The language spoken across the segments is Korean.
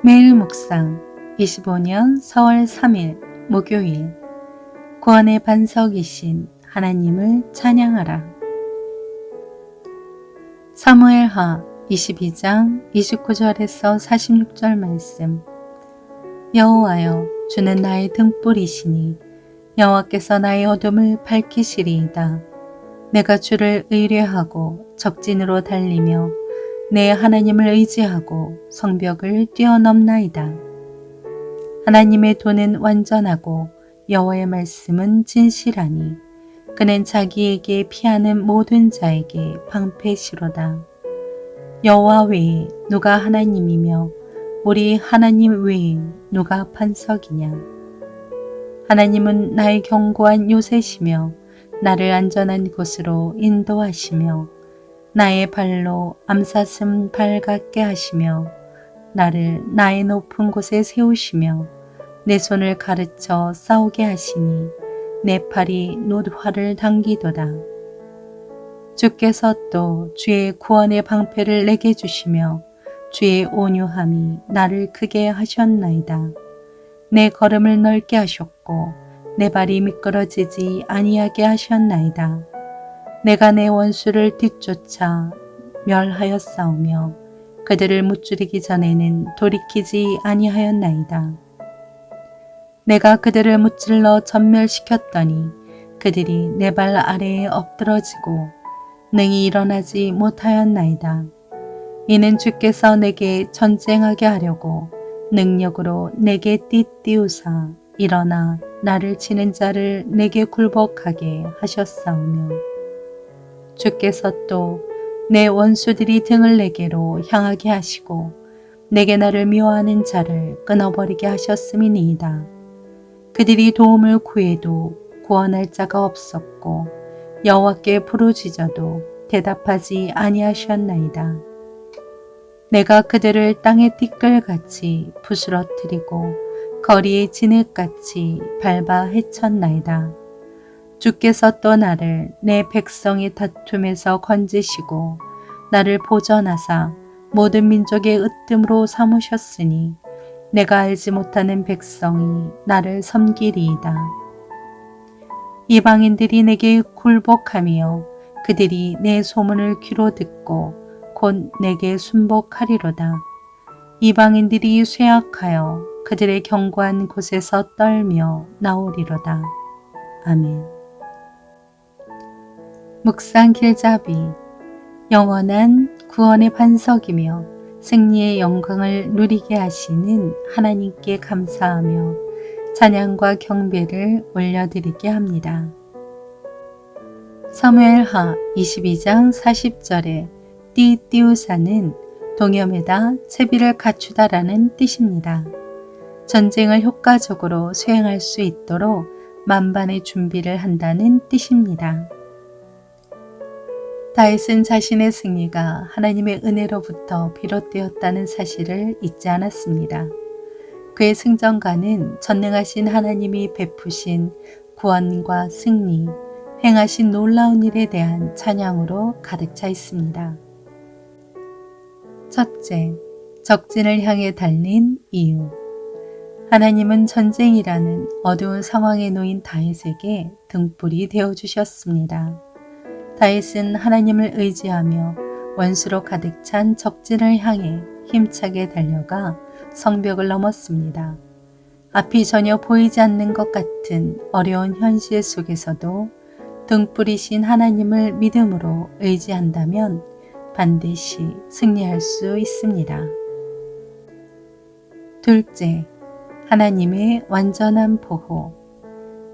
매일 묵상 25년 4월 3일 목요일 구원의 반석이신 하나님을 찬양하라. 사무엘하 22장 29절에서 46절 말씀 여호와여 주는 나의 등불이시니 여호와께서 나의 어둠을 밝히시리이다. 내가 주를 의뢰하고 적진으로 달리며 내 하나님을 의지하고 성벽을 뛰어넘나이다. 하나님의 도는 완전하고 여호와의 말씀은 진실하니 그는 자기에게 피하는 모든 자에게 방패시로다. 여호와 외에 누가 하나님이며 우리 하나님 외에 누가 반석이냐. 하나님은 나의 견고한 요새시며 나를 안전한 곳으로 인도하시며 나의 발로 암사슴 발 같게 하시며 나를 나의 높은 곳에 세우시며 내 손을 가르쳐 싸우게 하시니 내 팔이 노화를 당기도다. 주께서 또 주의 구원의 방패를 내게 주시며 주의 온유함이 나를 크게 하셨나이다. 내 걸음을 넓게 하셨고 내 발이 미끄러지지 아니하게 하셨나이다. 내가 내 원수를 뒤쫓아 멸하여 싸우며 그들을 무찌르기 전에는 돌이키지 아니하였나이다. 내가 그들을 무찔러 전멸시켰더니 그들이 내 발 아래에 엎드러지고 능히 일어나지 못하였나이다. 이는 주께서 내게 전쟁하게 하려고 능력으로 내게 띠띠우사 일어나 나를 치는 자를 내게 굴복하게 하셨사오며 주께서 또 내 원수들이 등을 내게로 향하게 하시고 내게 나를 미워하는 자를 끊어버리게 하셨음이니이다. 그들이 도움을 구해도 구원할 자가 없었고 여호와께 부르짖어도 대답하지 아니하셨나이다. 내가 그들을 땅의 띠끌같이 부스러뜨리고 거리의 진흙같이 밟아 헤쳤나이다. 주께서 또 나를 내 백성의 다툼에서 건지시고 나를 보전하사 모든 민족의 으뜸으로 삼으셨으니 내가 알지 못하는 백성이 나를 섬기리이다. 이방인들이 내게 굴복하며 그들이 내 소문을 귀로 듣고 곧 내게 순복하리로다. 이방인들이 쇠약하여 그들의 견고한 곳에서 떨며 나오리로다. 아멘. 묵상 길잡이 영원한 구원의 반석이며 승리의 영광을 누리게 하시는 하나님께 감사하며 찬양과 경배를 올려드리게 합니다. 사무엘하 22장 40절에 띠띠우사는 동염에다 채비를 갖추다라는 뜻입니다. 전쟁을 효과적으로 수행할 수 있도록 만반의 준비를 한다는 뜻입니다. 다윗은 자신의 승리가 하나님의 은혜로부터 비롯되었다는 사실을 잊지 않았습니다. 그의 승전가는 전능하신 하나님이 베푸신 구원과 승리, 행하신 놀라운 일에 대한 찬양으로 가득 차 있습니다. 첫째, 적진을 향해 달린 이유. 하나님은 전쟁이라는 어두운 상황에 놓인 다윗에게 등불이 되어 주셨습니다. 다윗은 하나님을 의지하며 원수로 가득 찬 적진을 향해 힘차게 달려가 성벽을 넘었습니다. 앞이 전혀 보이지 않는 것 같은 어려운 현실 속에서도 등불이신 하나님을 믿음으로 의지한다면 반드시 승리할 수 있습니다. 둘째, 하나님의 완전한 보호.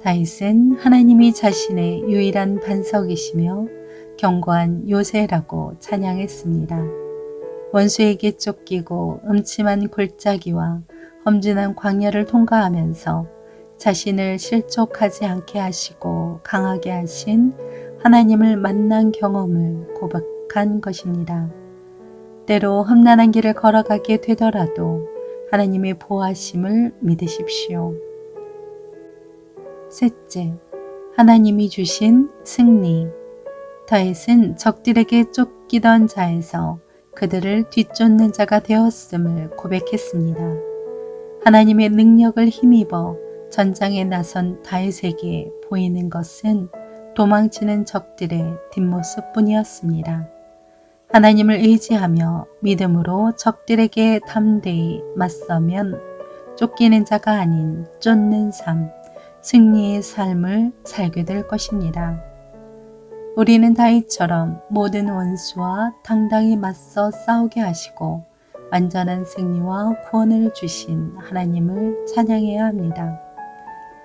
다윗은 하나님이 자신의 유일한 반석이시며 견고한 요새라고 찬양했습니다. 원수에게 쫓기고 음침한 골짜기와 험준한 광야를 통과하면서 자신을 실족하지 않게 하시고 강하게 하신 하나님을 만난 경험을 고백한 것입니다. 때로 험난한 길을 걸어가게 되더라도 하나님의 보호하심을 믿으십시오. 셋째, 하나님이 주신 승리. 다윗은 적들에게 쫓기던 자에서 그들을 뒤쫓는 자가 되었음을 고백했습니다. 하나님의 능력을 힘입어 전장에 나선 다윗에게 보이는 것은 도망치는 적들의 뒷모습뿐이었습니다. 하나님을 의지하며 믿음으로 적들에게 담대히 맞서면 쫓기는 자가 아닌 쫓는 삶, 승리의 삶을 살게 될 것입니다. 우리는 다윗처럼 모든 원수와 당당히 맞서 싸우게 하시고 완전한 승리와 구원을 주신 하나님을 찬양해야 합니다.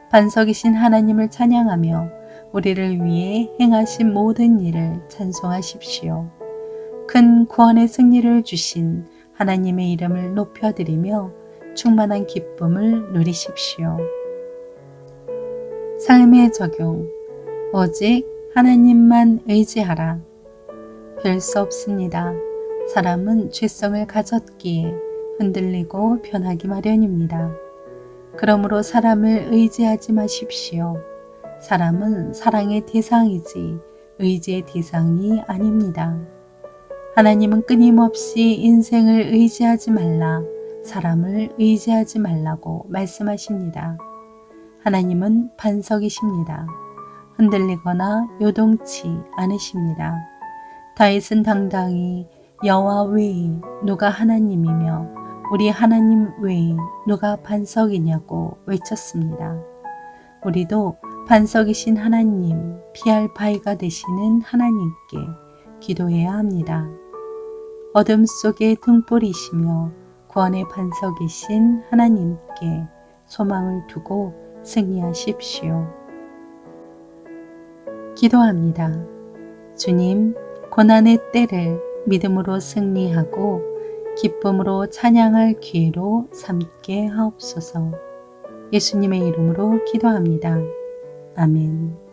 반석이신 하나님을 찬양하며 우리를 위해 행하신 모든 일을 찬송하십시오. 큰 구원의 승리를 주신 하나님의 이름을 높여드리며 충만한 기쁨을 누리십시오. 삶의 적용. 오직 하나님만 의지하라. 별 수 없습니다. 사람은 죄성을 가졌기에 흔들리고 변하기 마련입니다. 그러므로 사람을 의지하지 마십시오. 사람은 사랑의 대상이지 의지의 대상이 아닙니다. 하나님은 끊임없이 인생을 의지하지 말라, 사람을 의지하지 말라고 말씀하십니다. 하나님은 반석이십니다. 흔들리거나 요동치 않으십니다. 다윗은 당당히 여호와 외에 누가 하나님이며 우리 하나님 외에 누가 반석이냐고 외쳤습니다. 우리도 반석이신 하나님, 피할 바위가 되시는 하나님께 기도해야 합니다. 어둠 속의 등불이시며 구원의 반석이신 하나님께 소망을 두고 승리하십시오. 기도합니다. 주님, 고난의 때를 믿음으로 승리하고 기쁨으로 찬양할 기회로 삼게 하옵소서. 예수님의 이름으로 기도합니다. 아멘.